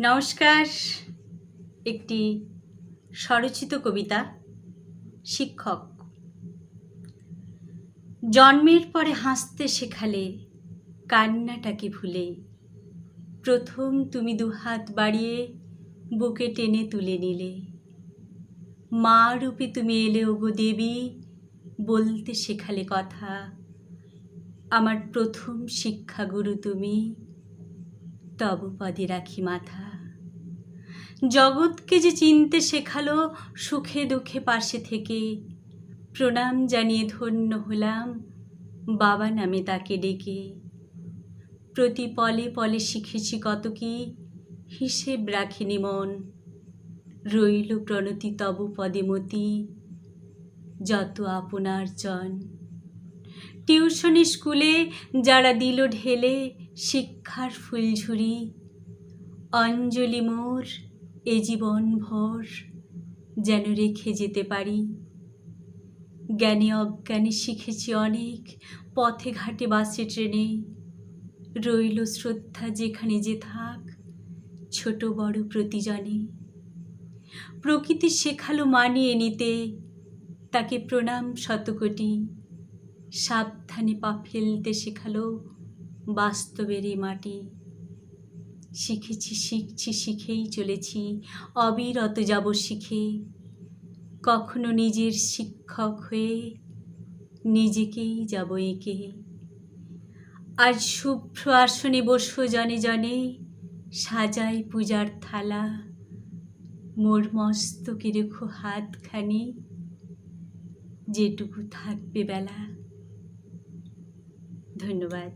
নমস্কার, একটি স্বরচিত কবিতা, শিক্ষক। জন্মের পরে হাসতে শেখালে কান্নাটাকে ভুলে প্রথম তুমি দুহাত বাড়িয়ে বুকে টেনে তুলে নিলে। মা রূপে তুমি এলে, ওগো দেবী বলতে শেখালে কথা। আমার প্রথম শিক্ষাগুরু তুমি। তব পদে রাখি মাথা। জগৎকে যে চিনতে শেখালো, সুখে দুঃখে পাশে থেকে। প্রণাম জানিয়ে ধন্য হলাম, বাবা নামে তাকে ডেকে। প্রতি পলে পলে শিখেছি কত কি, হিসেব রাখিনি মন। রইল প্রণতি তব পদে মতি। যত আপনার জন টিউশনি স্কুলে যারা দিল ঢেলে শিক্ষার ফুলঝুরি, অঞ্জলি মোর এ জীবন ভর যেন রেখে যেতে পারি। জ্ঞানে অজ্ঞানে শিখেছি অনেক, পথে ঘাটে বাসে ট্রেনে। রইল শ্রদ্ধা যেখানে যে থাক, ছোট বড় প্রতিজনে। প্রকৃতি শেখালো মানিয়ে নিতে তাকে প্রণাম শতকোটি। সাবধানে পা ফেলতে শেখালো বাস্তবের এ মাটি। শিখেছি, শিখছি, শিখেই চলেছি, অবিরত যাব শিখে। কখনো নিজের শিক্ষক হয়ে নিজেকেই যাব এঁকে। আজ শুভ্র আসনে বসো জনে জনে, সাজাই পূজার থালা। মোর মস্তকে রেখো হাতখানি। যেটুকু থাকবে বেলা। ধন্যবাদ।